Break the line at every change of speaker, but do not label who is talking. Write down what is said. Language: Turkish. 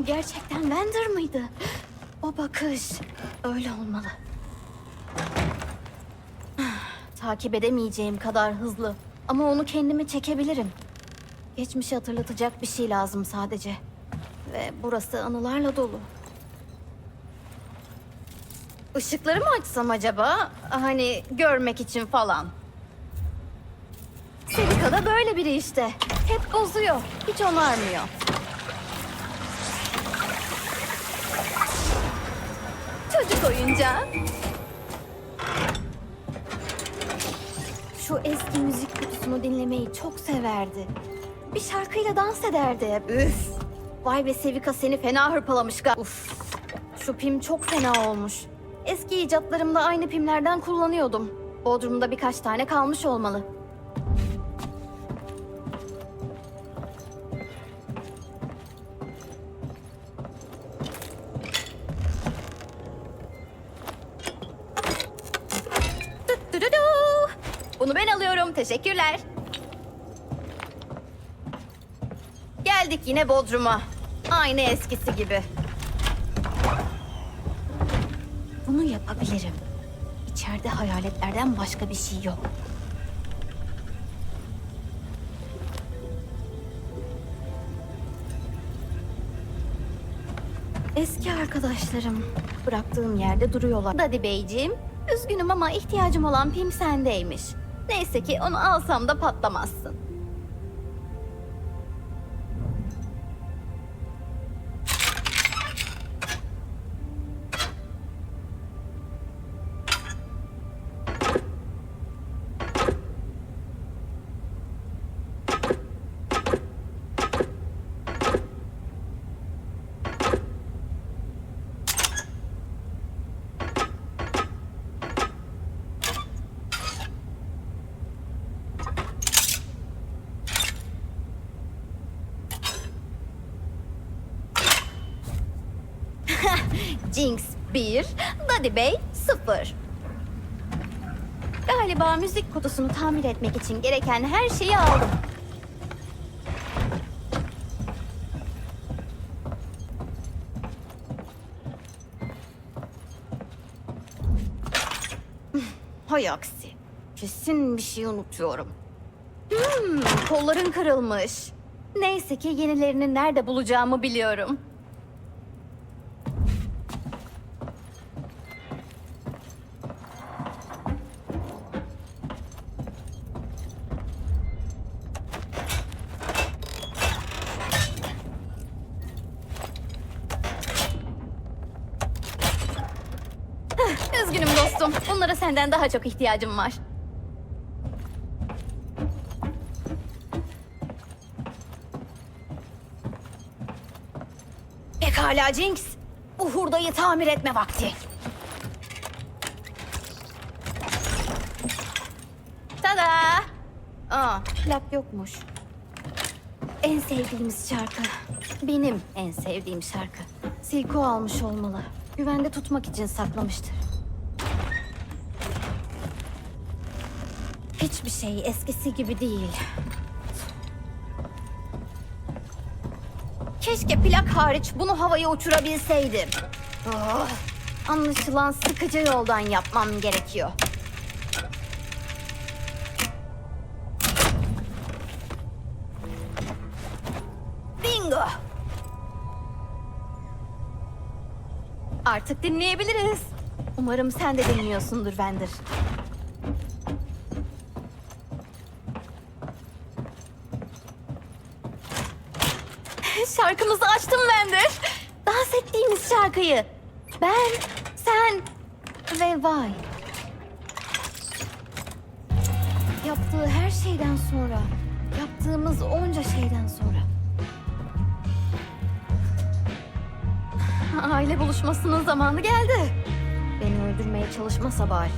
O gerçekten Wender mıydı? O bakış. Öyle olmalı. Takip edemeyeceğim kadar hızlı. Ama onu kendime çekebilirim. Geçmişi hatırlatacak bir şey lazım sadece. Ve burası anılarla dolu. Işıkları mı açsam acaba? Hani görmek için falan. Selika da böyle biri işte. Hep bozuyor. Hiç onarmıyor. Çocuk oyuncağı. Şu eski müzik kutusunu dinlemeyi çok severdi. Bir şarkıyla dans ederdi. Üf. Vay be Sevika seni fena hırpalamış gal. Uf. Şu pim çok fena olmuş. Eski icatlarımda aynı pimlerden kullanıyordum. Bodrum'da birkaç tane kalmış olmalı. Teşekkürler. Geldik yine Bodrum'a. Aynı eskisi gibi. Bunu yapabilirim. İçeride hayaletlerden başka bir şey yok. Eski arkadaşlarım bıraktığım yerde duruyorlar. Daddy Beyciğim, üzgünüm ama ihtiyacım olan pim sendeymiş. Neyse ki onu alsam da patlamazsın. Jinx 1, Daddy Bey 0. Galiba müzik kutusunu tamir etmek için gereken her şeyi aldım. Hay aksi. Kesin bir şey unutuyorum. Hmm, kolların kırılmış. Neyse ki yenilerini nerede bulacağımı biliyorum. Üzgünüm dostum. Bunlara senden daha çok ihtiyacım var. Pekala Jinx. Bu hurdayı tamir etme vakti. Tada! Aa, plak yokmuş. En sevdiğimiz şarkı. Benim en sevdiğim şarkı. Silko almış olmalı. Güvende tutmak için saklamıştır. Hiçbir şey eskisi gibi değil. Keşke plak hariç bunu havaya uçurabilseydim. Oh, anlaşılan sıkıcı yoldan yapmam gerekiyor. Bingo! Artık dinleyebiliriz. Umarım sen de dinliyorsundur Vender. Şarkımızı açtım Vender. Dans ettiğimiz şarkıyı. Ben, sen ve Vay. Yaptığı her şeyden sonra, yaptığımız onca şeyden sonra. Aile buluşmasının zamanı geldi. Beni öldürmeye çalışmasa bari.